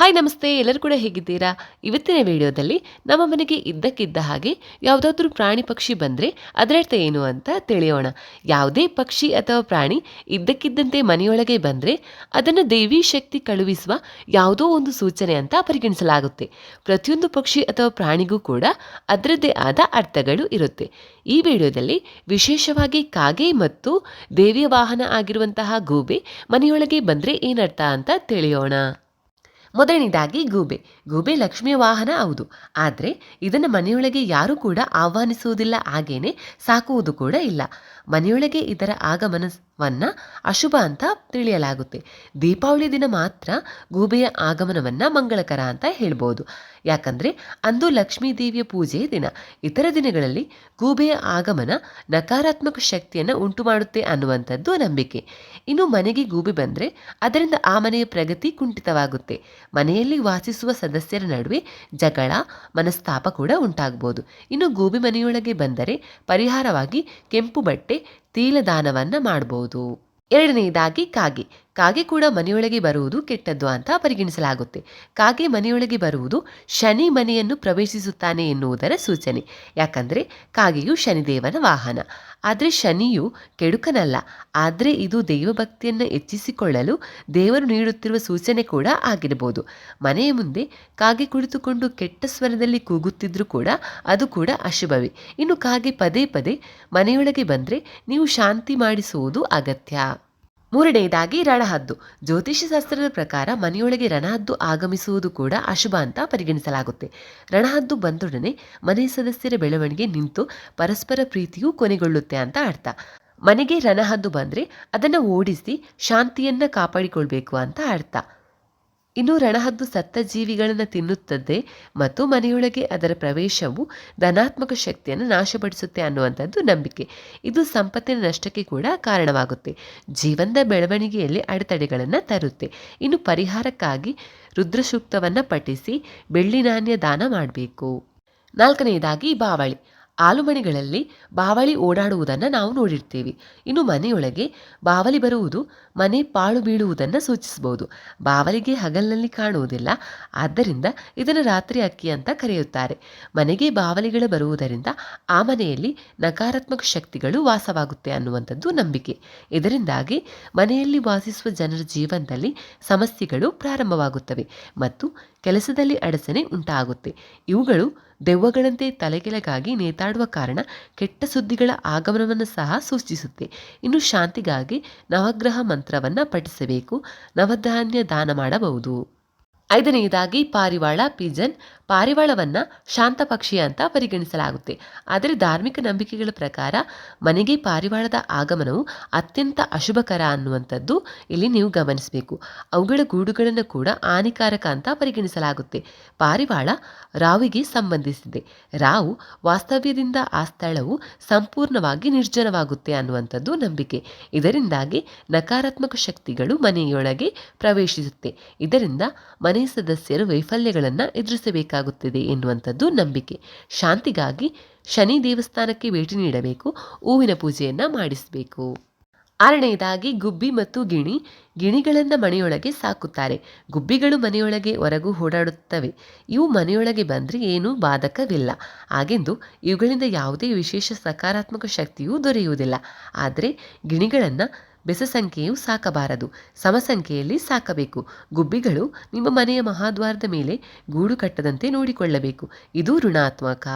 Hi ನಮಸ್ತೆ, ಎಲ್ಲರೂ ಕೂಡ ಹೇಗಿದ್ದೀರಾ? ಇವತ್ತಿನ ವಿಡಿಯೋದಲ್ಲಿ ನಮ್ಮ ಮನೆಗೆ ಇದ್ದಕ್ಕಿದ್ದ ಹಾಗೆ ಯಾವುದಾದ್ರೂ ಪ್ರಾಣಿ ಪಕ್ಷಿ ಬಂದರೆ ಅದರರ್ಥ ಏನು ಅಂತ ತಿಳಿಯೋಣ. ಯಾವುದೇ ಪಕ್ಷಿ ಅಥವಾ ಪ್ರಾಣಿ ಇದ್ದಕ್ಕಿದ್ದಂತೆ ಮನೆಯೊಳಗೆ ಬಂದರೆ ಅದನ್ನು ದೇವಿ ಶಕ್ತಿ ಕಳುಹಿಸುವ ಯಾವುದೋ ಒಂದು ಸೂಚನೆ ಅಂತ ಪರಿಗಣಿಸಲಾಗುತ್ತೆ. ಪ್ರತಿಯೊಂದು ಪಕ್ಷಿ ಅಥವಾ ಪ್ರಾಣಿಗೂ ಕೂಡ ಅದರದ್ದೇ ಆದ ಅರ್ಥಗಳು ಇರುತ್ತೆ. ಈ ವಿಡಿಯೋದಲ್ಲಿ ವಿಶೇಷವಾಗಿ ಕಾಗೆ ಮತ್ತು ದೇವಿಯ ವಾಹನ ಆಗಿರುವಂತಹ ಗೂಬೆ ಮನೆಯೊಳಗೆ ಬಂದರೆ ಏನರ್ಥ ಅಂತ ತಿಳಿಯೋಣ. ಮೊದಲನೇದಾಗಿ ಗೂಬೆ. ಗೂಬೆ ಲಕ್ಷ್ಮಿಯ ವಾಹನ ಹೌದು. ಆದರೆ ಇದನ್ನು ಮನೆಯೊಳಗೆ ಯಾರೂ ಕೂಡ ಆಹ್ವಾನಿಸುವುದಿಲ್ಲ, ಹಾಗೇನೆ ಸಾಕುವುದು ಕೂಡ ಇಲ್ಲ. ಮನೆಯೊಳಗೆ ಇದರ ಆಗಮನವನ್ನು ಅಶುಭ ಅಂತ ತಿಳಿಯಲಾಗುತ್ತೆ. ದೀಪಾವಳಿ ದಿನ ಮಾತ್ರ ಗೂಬೆಯ ಆಗಮನವನ್ನು ಮಂಗಳಕರ ಅಂತ ಹೇಳ್ಬೋದು. ಯಾಕಂದರೆ ಅಂದು ಲಕ್ಷ್ಮೀ ದೇವಿಯ ಪೂಜೆಯ ದಿನ. ಇತರ ದಿನಗಳಲ್ಲಿ ಗೂಬೆಯ ಆಗಮನ ನಕಾರಾತ್ಮಕ ಶಕ್ತಿಯನ್ನು ಉಂಟು ಮಾಡುತ್ತೆ ಅನ್ನುವಂಥದ್ದು ನಂಬಿಕೆ. ಇನ್ನು ಮನೆಗೆ ಗೂಬೆ ಬಂದರೆ ಅದರಿಂದ ಆ ಮನೆಯ ಪ್ರಗತಿ ಕುಂಠಿತವಾಗುತ್ತೆ. ಮನೆಯಲ್ಲಿ ವಾಸಿಸುವ ಸದಸ್ಯರ ನಡುವೆ ಜಗಳ, ಮನಸ್ತಾಪ ಕೂಡ ಉಂಟಾಗ್ಬೋದು. ಇನ್ನು ಗೂಬೆ ಮನೆಯೊಳಗೆ ಬಂದರೆ ಪರಿಹಾರವಾಗಿ ಕೆಂಪು ಬಟ್ಟೆ ತೀಲದಾನವನ್ನು ಮಾಡ್ಬೋದು. ಎರಡನೇದಾಗಿ ಕಾಗೆ. ಕಾಗೆ ಕೂಡ ಮನೆಯೊಳಗೆ ಬರುವುದು ಕೆಟ್ಟದ್ದು ಅಂತ ಪರಿಗಣಿಸಲಾಗುತ್ತೆ. ಕಾಗೆ ಮನೆಯೊಳಗೆ ಬರುವುದು ಶನಿ ಮನೆಯನ್ನು ಪ್ರವೇಶಿಸುತ್ತಾನೆ ಎನ್ನುವುದರ ಸೂಚನೆ. ಯಾಕಂದರೆ ಕಾಗೆಯು ಶನಿದೇವನ ವಾಹನ. ಆದರೆ ಶನಿಯು ಕೆಡುಕನಲ್ಲ. ಆದರೆ ಇದು ದೈವಭಕ್ತಿಯನ್ನು ಹೆಚ್ಚಿಸಿಕೊಳ್ಳಲು ದೇವರು ನೀಡುತ್ತಿರುವ ಸೂಚನೆ ಕೂಡ ಆಗಿರಬಹುದು ಮನೆಯ ಮುಂದೆ ಕಾಗೆ ಕುಳಿತುಕೊಂಡು ಕೆಟ್ಟ ಸ್ವರದಲ್ಲಿ ಕೂಗುತ್ತಿದ್ರೂ ಕೂಡ ಅದು ಕೂಡ ಅಶುಭವೇ. ಇನ್ನು ಕಾಗೆ ಪದೇ ಪದೇ ಮನೆಯೊಳಗೆ ಬಂದರೆ ನೀವು ಶಾಂತಿ ಮಾಡಿಸುವುದು ಅಗತ್ಯ. ಮೂರನೆಯದಾಗಿ ರಣಹದ್ದು. ಜ್ಯೋತಿಷ್ಯ ಶಾಸ್ತ್ರದ ಪ್ರಕಾರ ಮನೆಯೊಳಗೆ ರಣಹದ್ದು ಆಗಮಿಸುವುದು ಕೂಡ ಅಶುಭ ಅಂತ ಪರಿಗಣಿಸಲಾಗುತ್ತೆ. ರಣಹದ್ದು ಬಂದೊಡನೆ ಮನೆ ಸದಸ್ಯರ ಬೆಳವಣಿಗೆ ನಿಂತು ಪರಸ್ಪರ ಪ್ರೀತಿಯೂ ಕೊನೆಗೊಳ್ಳುತ್ತೆ ಅಂತ ಅರ್ಥ. ಮನೆಗೆ ರಣಹದ್ದು ಬಂದರೆ ಅದನ್ನು ಓಡಿಸಿ ಶಾಂತಿಯನ್ನು ಕಾಪಾಡಿಕೊಳ್ಬೇಕು ಅಂತ ಅರ್ಥ. ಇನ್ನು ರಣಹದ್ದು ಸತ್ತ ಜೀವಿಗಳನ್ನು ತಿನ್ನುತ್ತದೆ ಮತ್ತು ಮನೆಯೊಳಗೆ ಅದರ ಪ್ರವೇಶವು ಧನಾತ್ಮಕ ಶಕ್ತಿಯನ್ನು ನಾಶಪಡಿಸುತ್ತೆ ಅನ್ನುವಂಥದ್ದು ನಂಬಿಕೆ. ಇದು ಸಂಪತ್ತಿನ ನಷ್ಟಕ್ಕೆ ಕೂಡ ಕಾರಣವಾಗುತ್ತೆ. ಜೀವನದ ಬೆಳವಣಿಗೆಯಲ್ಲಿ ಅಡೆತಡೆಗಳನ್ನು ತರುತ್ತೆ. ಇನ್ನು ಪರಿಹಾರಕ್ಕಾಗಿ ರುದ್ರಸೂಕ್ತವನ್ನು ಪಠಿಸಿ ಬೆಳ್ಳಿ ನಾಣ್ಯ ದಾನ ಮಾಡಬೇಕು. ನಾಲ್ಕನೆಯದಾಗಿ ಬಾವಳಿ. ಆಲುಮಣಿಗಳಲ್ಲಿ ಬಾವಳಿ ಓಡಾಡುವುದನ್ನು ನಾವು ನೋಡಿರ್ತೀವಿ. ಇನ್ನು ಮನೆಯೊಳಗೆ ಬಾವಲಿ ಬರುವುದು ಮನೆ ಪಾಳು ಬೀಳುವುದನ್ನು ಸೂಚಿಸಬಹುದು. ಬಾವಲಿಗೆ ಹಗಲಿನಲ್ಲಿ ಕಾಣುವುದಿಲ್ಲ. ಆದ್ದರಿಂದ ಇದನ್ನು ರಾತ್ರಿ ಅಕ್ಕಿ ಅಂತ ಕರೆಯುತ್ತಾರೆ. ಮನೆಗೆ ಬಾವಲಿಗಳು ಬರುವುದರಿಂದ ಆ ಮನೆಯಲ್ಲಿ ನಕಾರಾತ್ಮಕ ಶಕ್ತಿಗಳು ವಾಸವಾಗುತ್ತೆ ಅನ್ನುವಂಥದ್ದು ನಂಬಿಕೆ. ಇದರಿಂದಾಗಿ ಮನೆಯಲ್ಲಿ ವಾಸಿಸುವ ಜನರ ಜೀವನದಲ್ಲಿ ಸಮಸ್ಯೆಗಳು ಪ್ರಾರಂಭವಾಗುತ್ತವೆ ಮತ್ತು ಕೆಲಸದಲ್ಲಿ ಅಡಚಣೆ ಉಂಟಾಗುತ್ತೆ. ಇವುಗಳು ದೆವ್ವಗಳಂತೆ ತಲೆಕೆಳಗಾಗಿ ನೇತಾಡುವ ಕಾರಣ ಕೆಟ್ಟ ಸುದ್ದಿಗಳ ಆಗಮನವನ್ನು ಸಹ ಸೂಚಿಸುತ್ತೆ. ಇನ್ನು ಶಾಂತಿಗಾಗಿ ನವಗ್ರಹ ಮಂತ್ರವನ್ನು ಪಠಿಸಬೇಕು. ನವಧಾನ್ಯ ದಾನ ಮಾಡಬಹುದು. ಐದನೆಯದಾಗಿ ಪಾರಿವಾಳ ಪಿಜನ್ ಪಾರಿವಾಳವನ್ನು ಶಾಂತ ಪಕ್ಷಿ ಅಂತ ಪರಿಗಣಿಸಲಾಗುತ್ತೆ. ಆದರೆ ಧಾರ್ಮಿಕ ನಂಬಿಕೆಗಳ ಪ್ರಕಾರ ಮನೆಗೆ ಪಾರಿವಾಳದ ಆಗಮನವು ಅತ್ಯಂತ ಅಶುಭಕರ ಅನ್ನುವಂಥದ್ದು ಇಲ್ಲಿ ನೀವು ಗಮನಿಸಬೇಕು. ಅವುಗಳ ಗೂಡುಗಳನ್ನು ಕೂಡ ಹಾನಿಕಾರಕ ಅಂತ ಪರಿಗಣಿಸಲಾಗುತ್ತೆ. ಪಾರಿವಾಳ ರಾವಿಗೆ ಸಂಬಂಧಿಸಿದೆ. ರಾವು ವಾಸ್ತವ್ಯದಿಂದ ಆ ಸ್ಥಳವು ಸಂಪೂರ್ಣವಾಗಿ ನಿರ್ಜನವಾಗುತ್ತೆ ಅನ್ನುವಂಥದ್ದು ನಂಬಿಕೆ. ಇದರಿಂದಾಗಿ ನಕಾರಾತ್ಮಕ ಶಕ್ತಿಗಳು ಮನೆಯೊಳಗೆ ಪ್ರವೇಶಿಸುತ್ತೆ. ಇದರಿಂದ ಮನೆಯ ಸದಸ್ಯರು ವೈಫಲ್ಯಗಳನ್ನು ಎದುರಿಸಬೇಕಾಗುತ್ತದೆ ಎನ್ನುವಂಥದ್ದು ನಂಬಿಕೆ. ಶಾಂತಿಗಾಗಿ ಶನಿ ದೇವಸ್ಥಾನಕ್ಕೆ ಭೇಟಿ ನೀಡಬೇಕು, ಹೂವಿನ ಪೂಜೆಯನ್ನು ಮಾಡಿಸಬೇಕು. ಆರನೆಯದಾಗಿ ಗುಬ್ಬಿ ಮತ್ತು ಗಿಣಿ, ಗಿಣಿಗಳನ್ನು ಮನೆಯೊಳಗೆ ಸಾಕುತ್ತಾರೆ. ಗುಬ್ಬಿಗಳು ಮನೆಯೊಳಗೆ ಹೊರಗೂ ಓಡಾಡುತ್ತವೆ. ಇವು ಮನೆಯೊಳಗೆ ಬಂದರೆ ಏನೂ ಬಾಧಕವಿಲ್ಲ. ಹಾಗೆಂದು ಇವುಗಳಿಂದ ಯಾವುದೇ ವಿಶೇಷ ಸಕಾರಾತ್ಮಕ ಶಕ್ತಿಯೂ ದೊರೆಯುವುದಿಲ್ಲ. ಆದರೆ ಗಿಣಿಗಳನ್ನು ಬೆಸ ಸಂಖ್ಯೆಯು ಸಾಕಬಾರದು. ಸಮಸಂಖ್ಯೆಯಲ್ಲಿ ಸಾಕಬೇಕು. ಗುಬ್ಬಿಗಳು ನಿಮ್ಮ ಮನೆಯ ಮಹಾದ್ವಾರದ ಮೇಲೆ ಗೂಡು ಕಟ್ಟದಂತೆ ನೋಡಿಕೊಳ್ಳಬೇಕು. ಇದು ಋಣಾತ್ಮಕ.